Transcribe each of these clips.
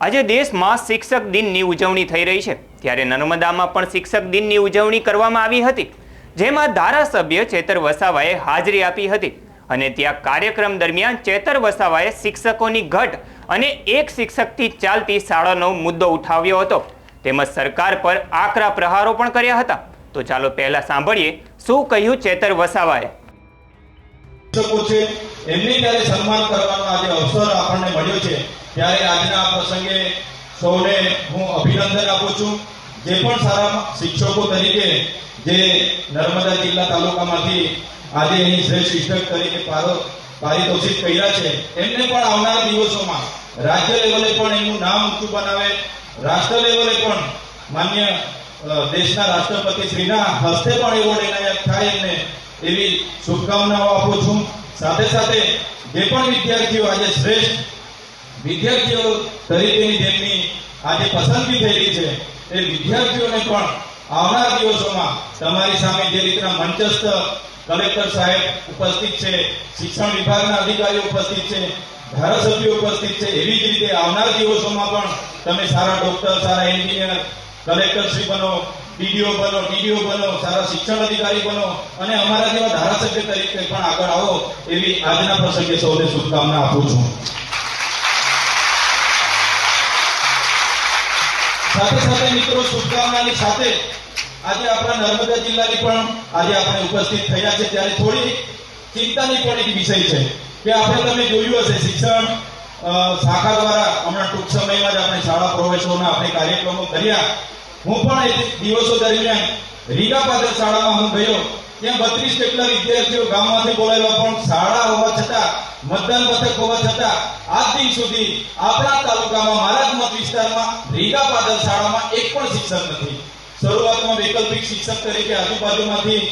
આજે દેશમાં શિક્ષક દિનની ઉજવણી થઈ રહી છે. ત્યારે નર્મદામાં પણ શિક્ષક દિનની ઉજવણી કરવામાં આવી હતી. જેમાં ધારાસભ્ય ચેતર વસાવાએ હાજરી આપી હતી અને ત્યાં કાર્યક્રમ દરમિયાન ચેતર વસાવાએ શિક્ષકોની ઘટ અને એક શિક્ષકથી ચાલતી શાળાનો મુદ્દો ઉઠાવ્યો હતો. તેમજ સરકાર પર આકરા પ્રહારો પણ કર્યા હતા. તો ચાલો પહેલા સાંભળીએ શું કહ્યું ચેતર વસાવાએ. એમને જ્યારે સન્માન કરવાનો આજે અવસર આપણને મળ્યો છે. ત્યારે આજના પ્રસંગે સૌને હું અભિનંદન આપું છું. જે પણ સારા શિક્ષકો તરીકે જે નર્મદા જિલ્લા તાલુકામાંથી આજે અહીં શ્રેષ્ઠ શિક્ષક તરીકે પારો પારિતોષિક કર્યા છે. એમને પણ આવનારા દિવસોમાં રાજ્ય લેવલે પણ એનું નામ ઊંચું બનાવે. રાષ્ટ્ર લેવલે પણ માન્ય દેશના રાષ્ટ્રપતિ શ્રીના હસ્તે પણ એવોર્ડ એનાયત થાય એમને એવી શુભકામનાઓ આપું છું. સાથે સાથે જે પણ વિદ્યાર્થીઓ આજે શ્રેષ્ઠ વિદ્યાર્થીઓ તરીકેની જેમની આજે પસંદગી થયેલી છે. એ વિદ્યાર્થીઓને પણ આવનાર દિવસોમાં તમારી સામે જે રીતના મંચસ્થ કલેક્ટર સાહેબ ઉપસ્થિત છે, શિક્ષણ વિભાગના અધિકારીઓ ઉપસ્થિત છે, ધારાસભ્યો ઉપસ્થિત છે, એવી જ રીતે આવનાર દિવસોમાં પણ તમે સારા ડોક્ટર, સારા એન્જિનિયર, કલેક્ટર શ્રી બનો ડીડીઓ બનો ડીડીઓ બનો, સારા શિક્ષણ અધિકારી બનો અને અમારા જેવા ધારાસભ્ય તરીકે પણ આગળ આવો એવી આજના પ્રસંગે સૌને શુભકામના આપું છું. સાથે સાથે મિત્રો, શુભકામનાની સાથે આજે આપણા નર્મદા જિલ્લાની પણ આજે આપણે ઉપસ્થિત થયા છે. ત્યારે થોડી ચિંતાની પણ એક વિષય છે કે આપણે તમે જોયું હશે, શિક્ષણ શાખા દ્વારા હમણાં ટૂંક સમયમાં જ આપણે શાળા પ્રવેશોના આપણે કાર્યક્રમો કર્યા. હું પણ એક દિવસો દરમિયાન રીગા પાદર શાળામાં હું ગયો. ત્યાં બત્રીસ જેટલા વિદ્યાર્થીઓ ગામમાંથી બોલાયેલા પણ શાળા હોવા છતાં, મતદાન મથક હોવા છતાં, આજ દિન સુધી આપણા તાલુકામાં, મારા મત વિસ્તારમાં રીગા પાદર શાળામાં એક પણ શિક્ષક નથી. શરૂઆતમાં વૈકલ્પિક શિક્ષક તરીકે આજુબાજુમાંથી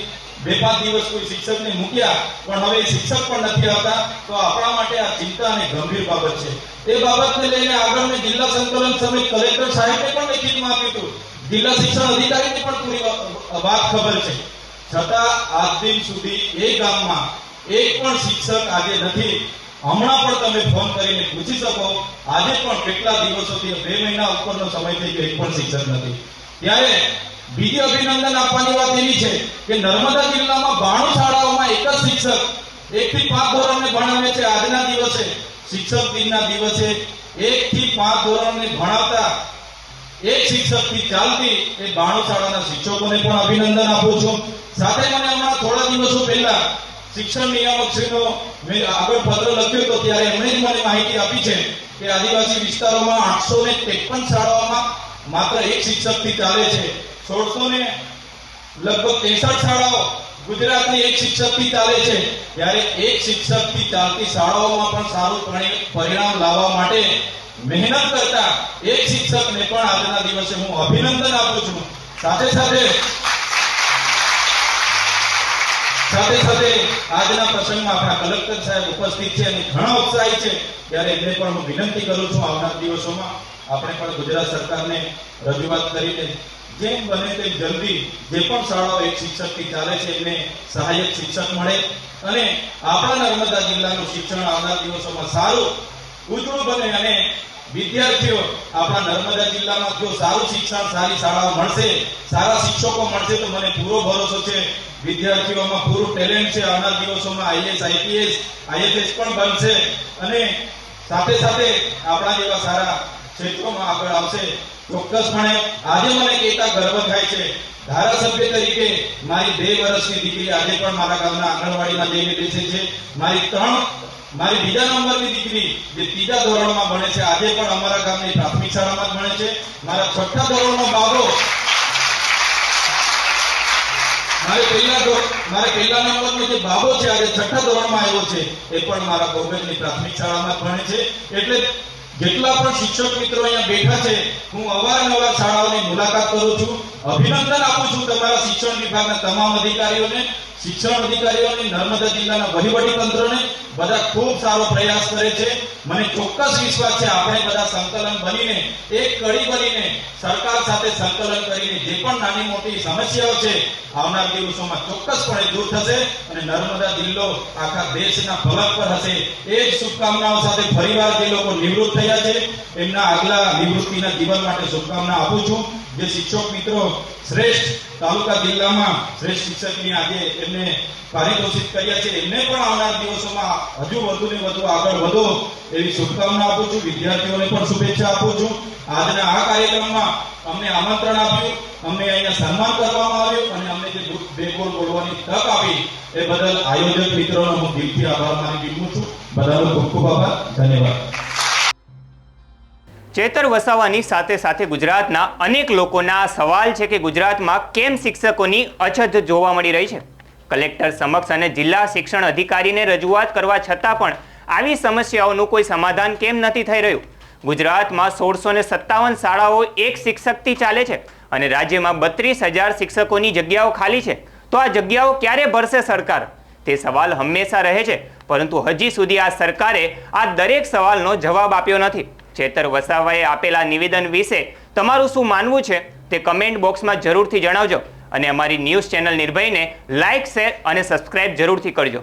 બે પાંચ દિવસ કોઈ શિક્ષકને મૂક્યા, પણ હવે શિક્ષક પણ નથી આવતા, તો આપણા માટે આ ચિંતા અને ગંભીર બાબત છે. તે બાબતને લઈને આગળ મેં જિલ્લા સંકલન સમિતિ કલેક્ટર સાહેબને પણ લેખિતમાં આપ્યું હતું જિલ્લા શિક્ષણ અધિકારીની પણ પૂરી વાત ખબર છે. છતાં આજ દિન સુધી એ ગામમાં એક પણ શિક્ષક આજે નથી. હમણાં પણ તમે ફોન કરીને પૂછી શકો. આજે પણ કેટલા દિવસોથી બે મહિના ઉપરનો સમય થઈ ગયો, એક પણ શિક્ષક નથી. ત્યારે બીજી અભિનંદન આપવાની વાત એવી છે કે નર્મદા જિલ્લામાં બાણું શાળાઓમાં એક જ શિક્ષક એક થી પાંચ ધોરણને ભણાવે છે. આજના દિવસે શિક્ષક દિનના દિવસે એક થી પાંચ ધોરણને ભણાવતા એક શિક્ષકથી ચાલતી એ બાણું શાળાના શિક્ષકોને પણ અભિનંદન આપું છું. સાથે મને હમણાં થોડા દિવસો પહેલા શિક્ષણ નિયામક શ્રીનો મેં આગળ પત્ર લખ્યો હતો ત્યારે એમણે જ મને માહિતી આપી છે કે આદિવાસી વિસ્તારોમાં આઠસો ને ત્રેપન શાળાઓમાં માત્ર એક શિક્ષકથી ચાલે છે. સોળસો ને લગભગ ત્રેસઠ શાળાઓ ગુજરાતની એક શિક્ષકથી ચાલે છે. ત્યારે એક શિક્ષકથી ચાલતી શાળાઓમાં પણ સારું પરિણામ લાવવા માટે મહેનત કરતા એક શિક્ષકને પણ આજના દિવસે હું અભિનંદન આપું છું. સાથે સાથે સાથે સાથે આજના પ્રસંગમાં આપણા કલેક્ટર સાહેબ ઉપસ્થિત છે અને ઘણા ઉત્સાહી છે. ત્યારે એમને પણ હું વિનંતી કરું છું આવનાર દિવસોમાં આપણે પણ ગુજરાત સરકારને રજૂઆત કરીને જેમ બને તેમ જલ્દી જે પણ શાળાઓ એક શિક્ષકથી ચાલે છે એમને સહાયક શિક્ષક મળે અને આપણા નર્મદા જિલ્લાનું શિક્ષણ આવનાર દિવસોમાં સારું, ઉજળું બને અને વિદ્યાર્થીઓ, આપણા નર્મદા જિલ્લામાં જો સારું શિક્ષણ, સારી શાળાઓ મળશે, સારા શિક્ષકો મળશે, તો મને પૂરો ભરોસો છે. વિદ્યાર્થીઓમાં પૂરું ટેલેન્ટ છે. આવનાર દિવસોમાં આઈએસ આઈપીએસ, આઈએફએસ પણ બનશે. અને સાથે સાથે આપણા જેવા સારા ક્ષેત્રોમાં આગળ આવશે. ચોક્કસપણે આજે મને કહેતા ગર્વ થાય છે. ધારાસભ્ય તરીકે મારી બે વર્ષની દીકરી આજે પણ મારા ગામના આંગણવાડીમાં જઈને બેસે છે. મારી ત્રણ, મારી બીજા નંબરની દીકરી જે ત્રીજા ધોરણમાં ભણે છે, આજે પણ અમારા ગામની પ્રાથમિક શાળામાં ભણે છે. મારા છઠ્ઠા ધોરણનો બાબો મારે પહેલા મારા પહેલા નંબરનો જે બાબો છે, આજે છઠ્ઠા ધોરણમાં આવ્યો છે, એ પણ મારા ગોબેજની પ્રાથમિક શાળામાં ભણે છે. એટલે જેટલા પણ શિક્ષક મિત્રો અહીંયા બેઠા છે, હું અવારનવાર શાળાઓની મુલાકાત કરું છું. અભિનંદન આપું છું તમારા શિક્ષણ વિભાગના તમામ અધિકારીઓને. શિક્ષણ અધિકારીઓની નર્મદા જિલ્લાના વહીવટી તંત્રને બધા ખૂબ સારો પ્રયાસ કરે છે. મને ચોક્કસ વિશ્વાસ છે, આપણે બધા સંકલન બનીને, એક કડી બનીને, સરકાર સાથે સંકલન કરીને જે પણ નાની મોટી સમસ્યાઓ છે, આવનાર દિવસોમાં ચોક્કસપણે દૂર થશે અને નર્મદા જિલ્લો આખા દેશના ફલક પર હશે. એ જ શુભકામનાઓ સાથે ફરીવાર જે લોકો નિવૃત્ત થયા છે, એમના આગલા નિવૃત્તિના જીવન માટે શુભકામના આપું છું. જે શિક્ષક મિત્રો શ્રેષ્ઠ તાલુકા જિલ્લામાં શ્રેષ્ઠ શિક્ષકની આજે એમને પારિતોષિત કર્યા છે. એમને પણ આવનાર દિવસોમાં હજુ વધુ ને વધુ આગળ વધો એવી શુભકામના આપું છું. વિદ્યાર્થીઓને પણ શુભેચ્છા આપું છું. આજના આ કાર્યક્રમમાં અમને આમંત્રણ આપ્યું. અમને અહીંયા સન્માન કરવામાં આવ્યું અને અમને જે બે બોલ બોલવાની તક આપી એ બદલ આયોજક મિત્રોનો હું દિલથી આભાર માની ગયું છું. બધાનો ખૂબ ખૂબ આભાર. ધન્યવાદ. ચેતર વસાવાની સાથે સાથે ગુજરાતના અનેક લોકોના સવાલ છે કે ગુજરાતમાં કેમ શિક્ષકોની અછત જોવા મળી રહી છે? કલેક્ટર સમક્ષ અને જિલ્લા શિક્ષણ અધિકારીને રજૂઆત કરવા છતાં પણ આવી સમસ્યાઓનું કોઈ સમાધાન કેમ નથી થઈ રહ્યું? ગુજરાતમાં સોળસો ને સત્તાવન શાળાઓ એક શિક્ષકથી ચાલે છે અને રાજ્યમાં બત્રીસ હજાર શિક્ષકોની જગ્યાઓ ખાલી છે. તો આ જગ્યાઓ ક્યારે ભરશે સરકાર? તે સવાલ હંમેશા રહે છે, પરંતુ હજી સુધી આ સરકારે આ દરેક સવાલનો જવાબ આપ્યો નથી. ચેતર વસાવાએ આપેલા નિવેદન વિશે તમારું શું માનવું છે તે કમેન્ટ બોક્સમાં જરૂરથી જણાવજો. અને અમારી ન્યૂઝ ચેનલ નિર્ભયને લાઇક શેર અને સબસ્ક્રાઇબ જરૂરથી કરજો.